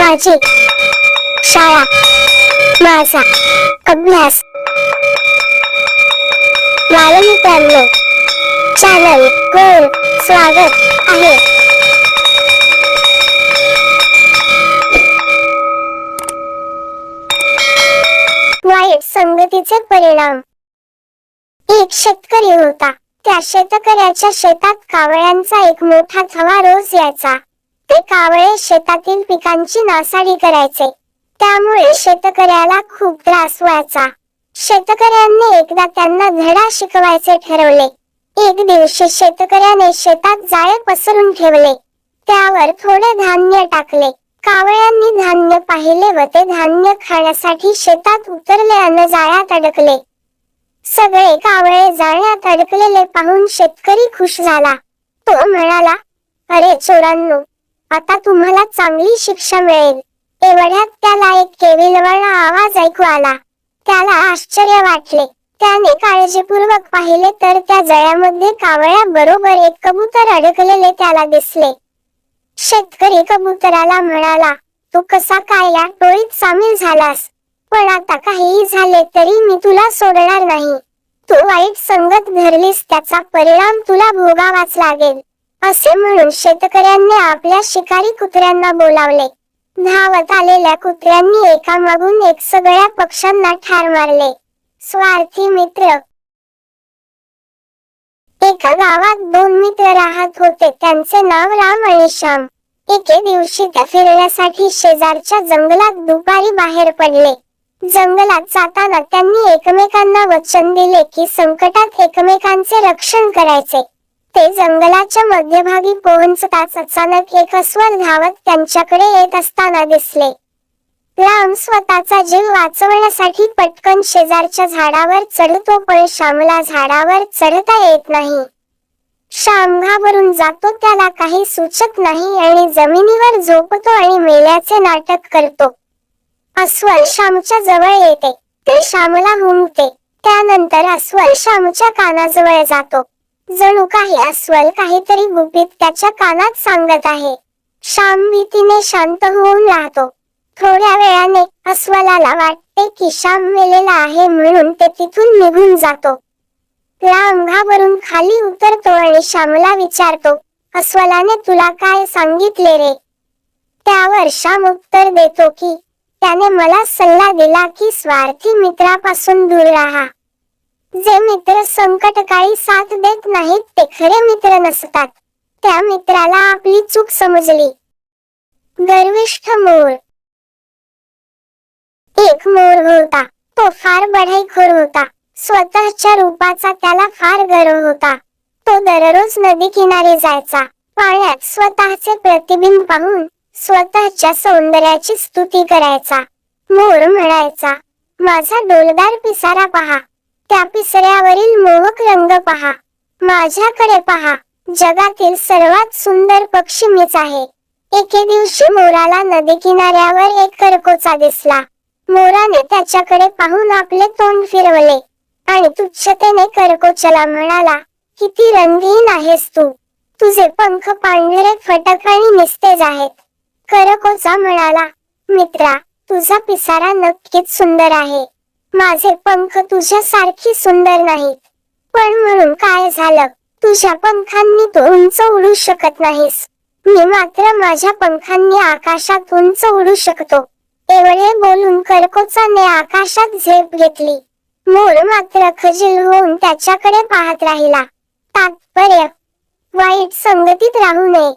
माझी शाळा माझा अभ्यास. बालमित्रांनो चॅनल गोल स्वागत आहे. वाईट संगतीचे परिणाम. एक शेतकरी होता. त्या शेतकऱ्याच्या शेतात कावळ्यांचा एक मोठा थवा रोज यायचा. ते कावळे शेतातील पिकांची नासाडी करायचे. त्यामुळे शेतकऱ्याला खूप त्रास व्हायचा. शेतकऱ्यांनी एकदा त्यांना धडा शिकवायचे ठरवले. एक दिवशी शेतकऱ्याने शेतात जाळे पसरून ठेवले. त्यावर थोडे धान्य टाकले. कावळ्यांनी धान्य पाहिले व ते धान्य खाण्यासाठी शेतात उतरले आणि जाळ्यात अडकले सगळे कावळे जाळ्यात अडकलेले पाहून शेतकरी खुश झाला. तो म्हणाला अरे चोरांनो आता तुम्हाला चांगली शिक्षा मिळेल. एवढ्यात त्याला एक केविलवाणा आवाज ऐकू आला. त्याला आश्चर्य वाटले. त्याने काळजीपूर्वक पाहिले तर त्या जळ्यामध्ये कावळ्या बरोबर एक कबूतर अडकलेले त्याला दिसले. शेतकरी कबुतराला म्हणाला तू कसा काय या टोळीत सामील झालास? पण आता काहीही झाले तरी मी तुला सोडणार नाही. तू वाईट संगत धरलीस त्याचा परिणाम तुला भोगावाच लागेल. असे म्हणून शेतकऱ्यांनी आपल्या शिकारी कुत्र्यांना बोलावले. धावत आलेल्या कुत्र्यांनी एकामागून एक सगळ्या पक्ष्यांना ठार मारले. स्वार्थी मित्र. एका गावात दोन मित्र राहत होते. त्यांचे नाव राम आणि श्याम. एके दिवशी त्या फिरण्यासाठी शेजारच्या जंगलात दुपारी बाहेर पडले. जंगलात जाताना त्यांनी एकमेकांना वचन दिले की संकटात एकमेकांचे रक्षण करायचे. ते जंगलाच्या मध्यभागी पोहोचताच अचानक एक अस्वल धावत त्यांच्याकडे येत असताना दिसले. राम स्वतःचा जीव वाचवण्यासाठी पटकन शेजारच्या झाडावर चढतो पण श्यामला झाडावर चढता येत नाही. श्याम घाबरून जातो त्याला काही सुचत नाही आणि जमिनीवर झोपतो आणि मेल्याचे नाटक करतो. अस्वल श्यामच्या जवळ येते ते श्यामला हुंकते त्यानंतर अस्वल श्यामच्या कानाजवळ जातो. जणू काही अस्वल काहीतरी गुपित त्याच्या कानात सांगत आहे. श्याम भीतीने शांत होऊन राहतो. थोड्या वेळाने अस्वलाला वाटते की श्याम मेलेला आहे म्हणून ते तिथून निघून जातो. त्या अंगावरून खाली उतरतो आणि श्यामला विचारतो अस्वलाने तुला काय सांगितले रे? त्यावर श्याम उत्तर देतो की त्याने मला सल्ला दिला की स्वार्थी मित्रापासून दूर राहा. जे मित्र संकटकाळी साथ देत नाहीत ते खरे मित्र नसतात. त्या मित्राला आपली चूक समजली. गर्विष्ठ मोर. एक मोर होता. तो फार बढाईखोर होता. स्वतःच्या रूपाचा त्याला फार गर्व होता. तो दररोज नदी किनारी जायचा. पाण्यात स्वतःचे प्रतिबिंब पाहून स्वतःच्या सौंदर्याची स्तुती करायचा. मोर म्हणायचा माझा डोलदार पिसारा पहा. त्या पिसऱ्यावरील मोहक रंग पहा. माझ्याकडे पहा. जगातील सर्वात सुंदर पक्षी मीच आहे. एके दिवशी मोराला नदी किनाऱ्यावर एक करकोचा दिसला. मोराने त्याच्याकडे पाहून आपले तोंड फिरवले. आणि तुच्छतेने करकोचला म्हणाला किती रंगीन आहेस तू. तुझे पंख पांढरे फटक आणि निस्तेज आहेत. करकोचा म्हणाला मित्रा तुझा पिसारा नक्कीच सुंदर आहे. माझे पंख तुझ्यासारखी सुंदर नाहीत. पण म्हणून काय झालं? तुझ्या पंखांनी तू उंच उडू शकत नाहीस. मी मात्र माझ्या पंखांनी आकाशात उंच उडू शकतो. एवढे बोलून करकोचाने आकाशात झेप घेतली. मोर मात्र खजील होऊन त्याच्याकडे पाहत राहिला. तात्पर्य वाईट संगतीत राहू नये.